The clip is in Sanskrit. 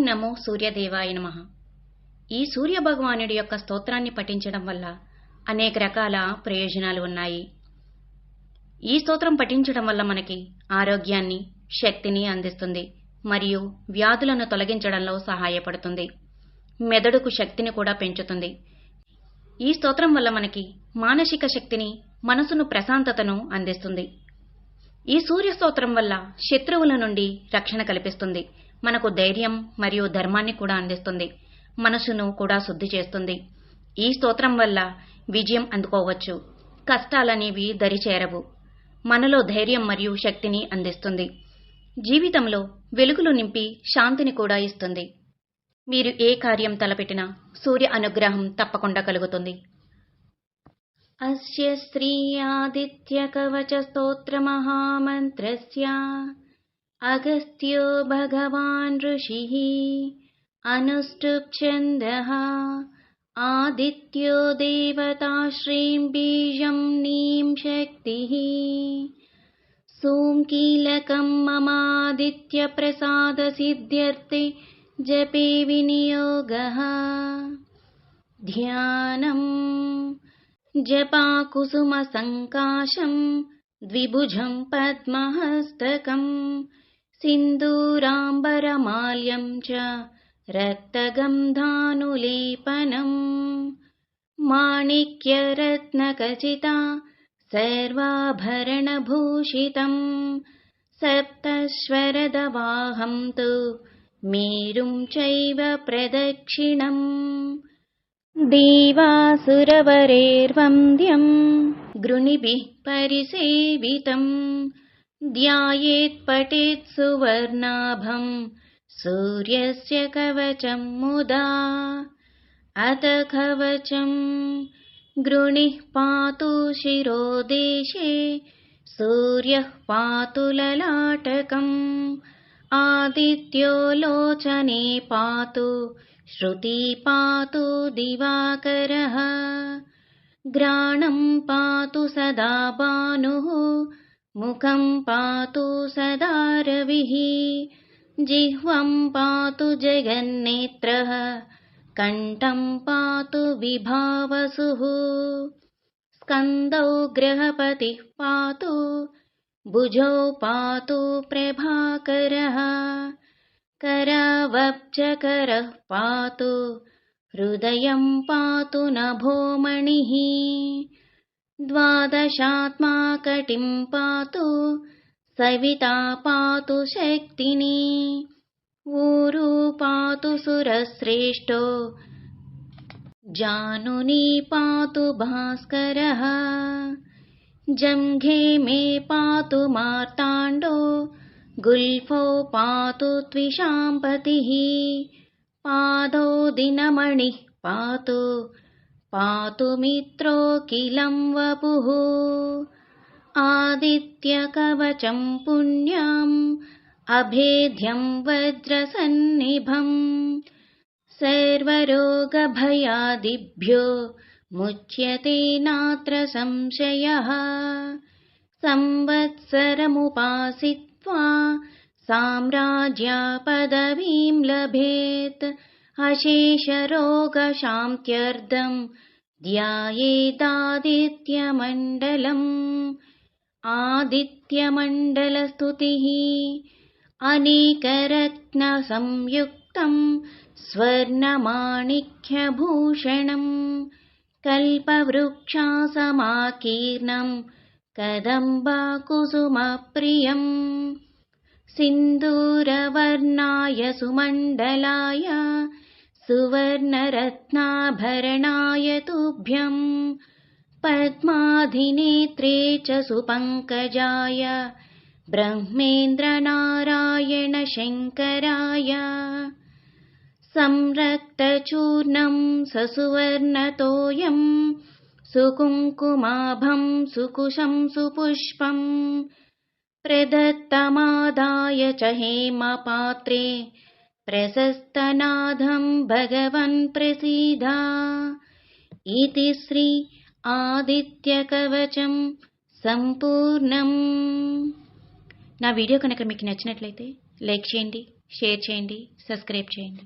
నమో సూర్యదేవాయ నమ. ఈ సూర్య భగవానుడి యొక్క స్తోత్రాన్ని పఠించడం వల్ల అనేక రకాల ప్రయోజనాలు ఉన్నాయి. ఈ స్తోత్రం పఠించడం వల్ల మనకి ఆరోగ్యాన్ని శక్తిని అందిస్తుంది మరియు వ్యాధులను తొలగించడంలో సహాయపడుతుంది. మెదడుకు శక్తిని కూడా పెంచుతుంది. ఈ స్తోత్రం వల్ల మనకి మానసిక శక్తిని మనసును ప్రశాంతతను అందిస్తుంది. ఈ సూర్య స్తోత్రం వల్ల శత్రువుల నుండి రక్షణ కల్పిస్తుంది. మనకు ధైర్యం మరియు ధర్మాన్ని కూడా అందిస్తుంది. మనసును కూడా శుద్ధి చేస్తుంది. ఈ స్తోత్రం వల్ల విజయం అందుకోవచ్చు. కష్టాలనేవి దరిచేరవు. మనలో ధైర్యం మరియు శక్తిని అందిస్తుంది. జీవితంలో వెలుగులు నింపి శాంతిని కూడా ఇస్తుంది. మీరు ఏ కార్యం తలపెట్టినా సూర్య అనుగ్రహం తప్పకుండా కలుగుతుంది. అస్య శ్రీ ఆదిత్య కవచ స్తోత్ర మహామంత్రస్య. अगस्त्यो भगवान् ऋषिः अनुष्टुप्छन्दः आदित्यो देवता श्रीं बीजं नीं शक्तिः सोङ्कीलकं ममादित्यप्रसादसिद्ध्यर्थे जपे विनियोगः। ध्यानम्। जपाकुसुमसङ्काशं द्विभुजं पद्महस्तकम्। सिन्दूराम्बरमाल्यं च रक्तगन्धानुलेपनम्। माणिक्यरत्नखचिता सर्वाभरणभूषितम्। सप्तस्वरदवाहं तु मेरुं चैव प्रदक्षिणम्। देवासुरवरेर्वन्द्यम् गृणिभिः परिसेवितम् ध्यायेत् पठेत् सुवर्णाभम्। सूर्यस्य कवचम् मुदा अथ कवचम् गृणिः पातु शिरोदेशे सूर्यः पातु ललाटकम्। आदित्यो लोचने पातु श्रुति पातु दिवाकरः। ग्राणम् पातु सदा भानुः मुखम् पातु सदा रविः जिह्वम् पातु जगन्नेत्रः कण्ठम् पातु विभावसुः। स्कन्दौ ग्रहपतिः पातु भुजौ पातु प्रभाकरः करावब्जकरः पातु हृदयम् पातु नभोमणिः द्वादशात्मा कटिम् पातु सविता पातु शक्तिनी। ऊरू पातु सुरश्रेष्ठो जानुनी पातु भास्करः। जङ्घे मे पातु मार्ताण्डो गुल्फो पातु त्विषाम्पतिः पादौ दिनमणिः पातु पातु मित्रोऽखिलं वपुः। आदित्यकवचम् पुण्यम् अभेद्यं वज्रसन्निभम्। सर्वरोगभयादिभ्यो मुच्यते नात्र संशयः। संवत्सरमुपासित्वा साम्राज्यापदवीं लभेत् अशेषरोगशान्त्यर्थम् ध्यायेदादित्यमण्डलम्। आदित्यमण्डलस्तुतिः अनेकरत्नसंयुक्तम् स्वर्णमाणिक्यभूषणम् कल्पवृक्षासमाकीर्णम् कदम्बाकुसुमप्रियम्। सिन्दूरवर्णाय सुमण्डलाय सुवर्णरत्नाभरणाय तुभ्यम् पद्माधिनेत्रे च सुपङ्कजाय ब्रह्मेन्द्रनारायणशङ्कराय संरक्तचूर्णम् ससुवर्णतोयम् सुकुङ्कुमाभम् सुकुशम् सुपुष्पम् प्रदत्तमादाय च हेमपात्रे प्रशस्तनादम् भगवन् प्रसीदा इति श्री ఆదిత్యకవచం సంపూర్ణం నా వీడియో కనుక మీకు నచ్చినట్లయితే లైక్ చేయండి షేర్ చేయండి సబ్స్క్రైబ్ చేయండి